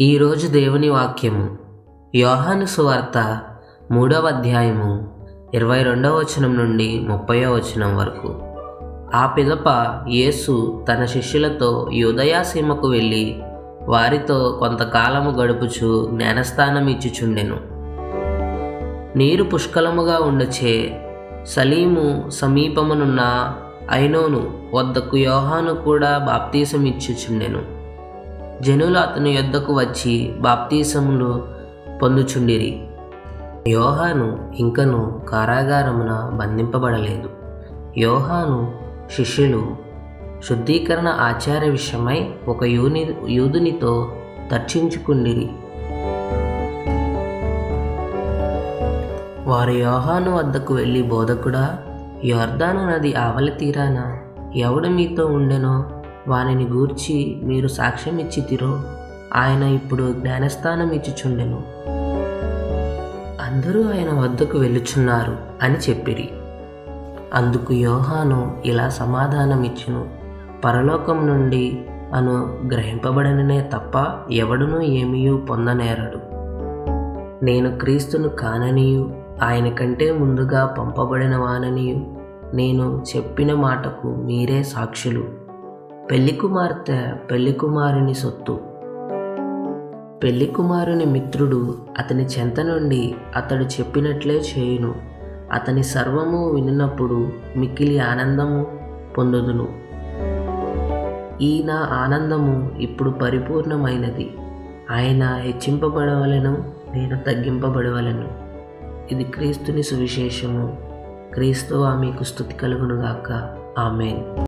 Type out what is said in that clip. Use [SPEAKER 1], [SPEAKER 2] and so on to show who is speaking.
[SPEAKER 1] ఈరోజు దేవుని వాక్యము. యోహాను సువార్త మూడవ అధ్యాయము ఇరవై రెండవ వచనం నుండి ముప్పయో వచనం వరకు. ఆ పిదప యేసు తన శిష్యులతో యూదయాసీమకు వెళ్ళి వారితో కొంతకాలము గడుపుచు జ్ఞానస్థానం ఇచ్చుచుండెను. నీరు పుష్కలముగా ఉండచే సలీము సమీపమునున్న ఐనోను వద్దకు యోహాను కూడా బాప్తీసం ఇచ్చుచుండెను జనులు అతని యొద్దకు వచ్చి బాప్తీసములు పొందుచుండిరి. యోహాను ఇంకను కారాగారమున బంధింపబడలేదు. యోహాను శిష్యులు శుద్ధీకరణ ఆచార విషయమై ఒక యూని యూదునితో తర్చించుకుండిరి. వారు యోహాను వద్దకు వెళ్ళి బోధకుడా యోర్దాను నది ఆవలి తీరాన ఎవడు మీతో ఉండెనో? వానిని గూర్చి మీరు సాక్ష్యం ఇచ్చితిరో ఆయన ఇప్పుడు జ్ఞానస్థానం ఇచ్చుచుండెను. అందరూ ఆయన వద్దకు వెళ్ళుచున్నారు అని చెప్పిరి. అందుకు యోహాను ఇలా సమాధానమిచ్చును. పరలోకం నుండి అను గ్రహింపబడననే తప్ప ఎవడునూ ఏమీయూ పొందనేరడు. నేను క్రీస్తును కాననియు ఆయన కంటే ముందుగా పంపబడిన వాననియు నేను చెప్పిన మాటకు మీరే సాక్షులు. పెళ్ళి కుమార్తె పెళ్ళి కుమారుని సొత్తు. పెళ్ళి కుమారుని మిత్రుడు అతని చెంత నుండి అతడు చెప్పినట్లే చేయును. అతని సర్వము వినినప్పుడు మిక్కిలి ఆనందము పొందుదును. ఈ నా ఆనందము ఇప్పుడు పరిపూర్ణమైనది. ఆయన హెచ్చింపబడవలను నేను తగ్గింపబడవలను. ఇది క్రీస్తుని సువిశేషము. క్రీస్తు ఆమెకు స్థుతి కలుగునుగాక. ఆమెన్.